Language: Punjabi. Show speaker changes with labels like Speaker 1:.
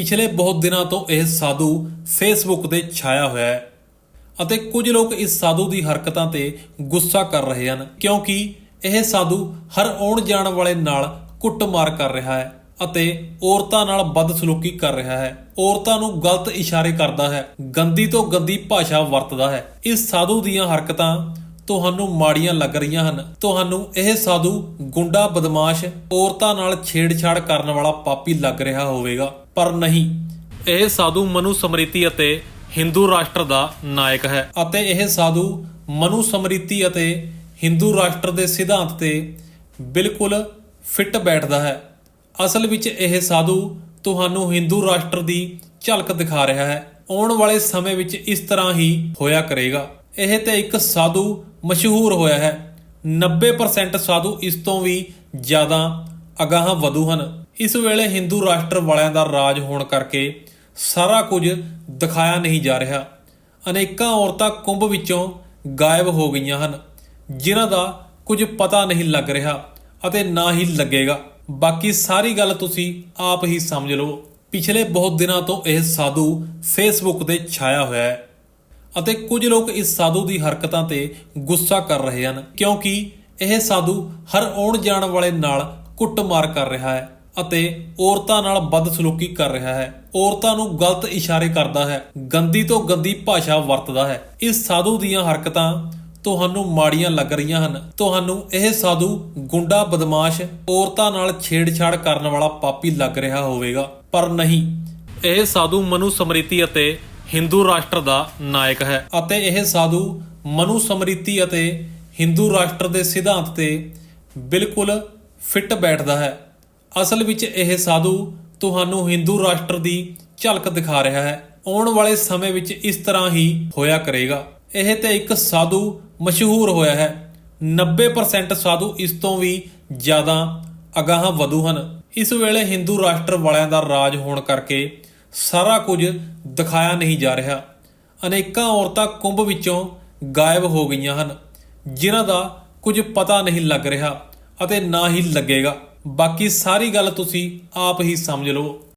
Speaker 1: ਪਿਛਲੇ ਬਹੁਤ ਦਿਨਾਂ ਤੋਂ ਇਹ ਸਾਧੂ ਫੇਸਬੁੱਕ ਤੇ ਛਾਇਆ ਹੋਇਆ ਹੈ ਅਤੇ ਕੁਝ ਲੋਕ ਇਸ ਸਾਧੂ ਦੀ ਹਰਕਤਾਂ ਤੇ ਗੁੱਸਾ ਕਰ ਰਹੇ ਹਨ, ਕਿਉਂਕਿ ਇਹ ਸਾਧੂ ਹਰ ਆਉਣ ਜਾਣ ਵਾਲੇ ਨਾਲ ਕੁੱਟਮਾਰ ਕਰ ਰਿਹਾ ਹੈ ਅਤੇ ਔਰਤਾਂ ਨਾਲ ਬਦਸਲੂਕੀ ਕਰ ਰਿਹਾ ਹੈ। ਔਰਤਾਂ ਨੂੰ ਗਲਤ ਇਸ਼ਾਰੇ ਕਰਦਾ ਹੈ, ਗੰਦੀ ਤੋਂ ਗੰਦੀ ਭਾਸ਼ਾ ਵਰਤਦਾ ਹੈ। ਇਸ ਸਾਧੂ ਦੀਆਂ ਹਰਕਤਾਂ ਤੁਹਾਨੂੰ ਮਾੜੀਆਂ ਲੱਗ ਰਹੀਆਂ ਹਨ। ਤੁਹਾਨੂੰ ਇਹ ਸਾਧੂ ਗੁੰਡਾ, ਬਦਮਾਸ਼, ਔਰਤਾਂ ਨਾਲ ਛੇੜਛਾੜ ਕਰਨ ਵਾਲਾ ਪਾਪੀ ਲੱਗ ਰਿਹਾ ਹੋਵੇਗਾ। ਪਰ ਨਹੀਂ, ਇਹ ਸਾਧੂ ਮਨੂ ਸਮ੍ਰਿਤੀ ਅਤੇ ਹਿੰਦੂ ਰਾਸ਼ਟਰ ਦਾ ਨਾਇਕ ਹੈ ਅਤੇ ਇਹ ਸਾਧੂ ਮਨੂ ਸਮ੍ਰਿਤੀ ਅਤੇ ਹਿੰਦੂ ਰਾਸ਼ਟਰ ਦੇ ਸਿਧਾਂਤ ਤੇ ਬਿਲਕੁਲ ਫਿੱਟ ਬੈਠਦਾ ਹੈ। ਅਸਲ ਵਿੱਚ ਇਹ ਸਾਧੂ ਤੁਹਾਨੂੰ ਹਿੰਦੂ ਰਾਸ਼ਟਰ ਦੀ ਝਲਕ ਦਿਖਾ ਰਿਹਾ ਹੈ। ਆਉਣ ਵਾਲੇ ਸਮੇਂ ਵਿੱਚ ਇਸ ਤਰ੍ਹਾਂ ਹੀ ਹੋਇਆ ਕਰੇਗਾ। ਇਹ ਤੇ ਇੱਕ ਸਾਧੂ ਮਸ਼ਹੂਰ ਹੋਇਆ ਹੈ। 90% ਸਾਧੂ ਇਸ ਤੋਂ ਵੀ ਜ਼ਿਆਦਾ ਅਗਾਹਾਂ ਵਧੂ ਹਨ। ਇਸ ਵੇਲੇ ਹਿੰਦੂ ਰਾਸ਼ਟਰ ਵਾਲਿਆਂ ਦਾ ਰਾਜ ਹੋਣ ਕਰਕੇ ਸਾਰਾ ਕੁਝ ਦਿਖਾਇਆ ਨਹੀਂ ਜਾ ਰਿਹਾ। ਅਨੇਕਾਂ ਔਰਤਾਂ ਕੁੰਭ ਵਿੱਚੋਂ ਗਾਇਬ ਹੋ ਗਈਆਂ ਹਨ, ਜਿਨ੍ਹਾਂ ਦਾ ਕੁਝ ਪਤਾ ਨਹੀਂ ਲੱਗ ਰਿਹਾ ਅਤੇ ਨਾ ਹੀ ਲੱਗੇਗਾ। ਬਾਕੀ ਸਾਰੀ ਗੱਲ ਤੁਸੀਂ ਆਪ ਹੀ ਸਮਝ ਲਓ। ਪਿਛਲੇ ਬਹੁਤ ਦਿਨਾਂ ਤੋਂ ਇਹ ਸਾਧੂ ਫੇਸਬੁੱਕ ਤੇ ਛਾਇਆ ਹੋਇਆ ਹੈ। ਅਤੇ ਕੁਝ ਲੋਕ ਇਸ ਸਾਧੂ ਦੀ ਹਰਕਤਾਂ ਤੇ ਗੁੱਸਾ ਕਰ ਰਹੇ ਹਨ, ਕਿਉਂਕਿ ਇਹ ਸਾਧੂ ਹਰ ਆਉਣ ਜਾਣ ਵਾਲੇ ਨਾਲ ਕੁੱਟਮਾਰ ਕਰ ਰਿਹਾ ਹੈ ਅਤੇ ਔਰਤਾਂ ਨਾਲ ਬਦਸਲੂਕੀ ਕਰ ਰਿਹਾ ਹੈ। ਔਰਤਾਂ ਨੂੰ ਗਲਤ ਇਸ਼ਾਰੇ ਕਰਦਾ ਹੈ, ਗੰਦੀ ਤੋਂ ਗੰਦੀ ਭਾਸ਼ਾ ਵਰਤਦਾ ਹੈ। ਇਸ ਸਾਧੂ ਦੀਆਂ ਹਰਕਤਾਂ ਤੁਹਾਨੂੰ ਮਾੜੀਆਂ ਲੱਗ ਰਹੀਆਂ ਹਨ। ਤੁਹਾਨੂੰ ਇਹ ਸਾਧੂ ਗੁੰਡਾ ਬਦਮਾਸ਼ ਔਰਤਾਂ ਨਾਲ ਛੇੜਛਾੜ ਕਰਨ ਵਾਲਾ ਪਾਪੀ ਲੱਗ ਰਿਹਾ ਹੋਵੇਗਾ। ਪਰ ਨਹੀਂ, ਇਹ ਸਾਧੂ ਮਨੂ ਸਮ੍ਰਿਤੀ ਅਤੇ ਹਿੰਦੂ ਰਾਸ਼ਟਰ ਦਾ ਨਾਇਕ ਹੈ। ਅਤੇ ਇਹ ਸਾਧੂ ਮਨੂ ਸਮ੍ਰਿਤੀ ਅਤੇ ਹਿੰਦੂ ਰਾਸ਼ਟਰ ਦੇ ਸਿਧਾਂਤ ਤੇ ਬਿਲਕੁਲ ਫਿੱਟ ਬੈਠਦਾ ਹੈ। ਅਸਲ ਵਿੱਚ ਇਹ ਸਾਧੂ ਤੁਹਾਨੂੰ ਹਿੰਦੂ ਰਾਸ਼ਟਰ ਦੀ ਝਲਕ ਦਿਖਾ ਰਿਹਾ ਹੈ। ਆਉਣ ਵਾਲੇ ਸਮੇਂ ਵਿੱਚ ਇਸ ਤਰ੍ਹਾਂ ਹੀ ਹੋਇਆ ਕਰੇਗਾ। ਇਹ ਤੇ ਇੱਕ ਸਾਧੂ ਮਸ਼ਹੂਰ ਹੋਇਆ ਹੈ। 90% ਸਾਧੂ ਇਸ ਤੋਂ ਵੀ ਜ਼ਿਆਦਾ ਅਗਾਹਾਂ ਵਧੂ ਹਨ। ਇਸ ਵੇਲੇ ਹਿੰਦੂ ਰਾਸ਼ਟਰ ਵਾਲਿਆਂ ਦਾ ਰਾਜ ਹੋਣ ਕਰਕੇ ਸਾਰਾ ਕੁਝ ਦਿਖਾਇਆ ਨਹੀਂ ਜਾ ਰਿਹਾ। ਅਨੇਕਾਂ ਔਰਤਾਂ ਕੁੰਭ ਵਿੱਚੋਂ ਗਾਇਬ ਹੋ ਗਈਆਂ ਹਨ, ਜਿਨ੍ਹਾਂ ਦਾ ਕੁਝ ਪਤਾ ਨਹੀਂ ਲੱਗ ਰਿਹਾ ਅਤੇ ਨਾ ਹੀ ਲੱਗੇਗਾ। ਬਾਕੀ ਸਾਰੀ ਗੱਲ ਤੁਸੀਂ ਆਪ ਹੀ ਸਮਝ ਲਓ।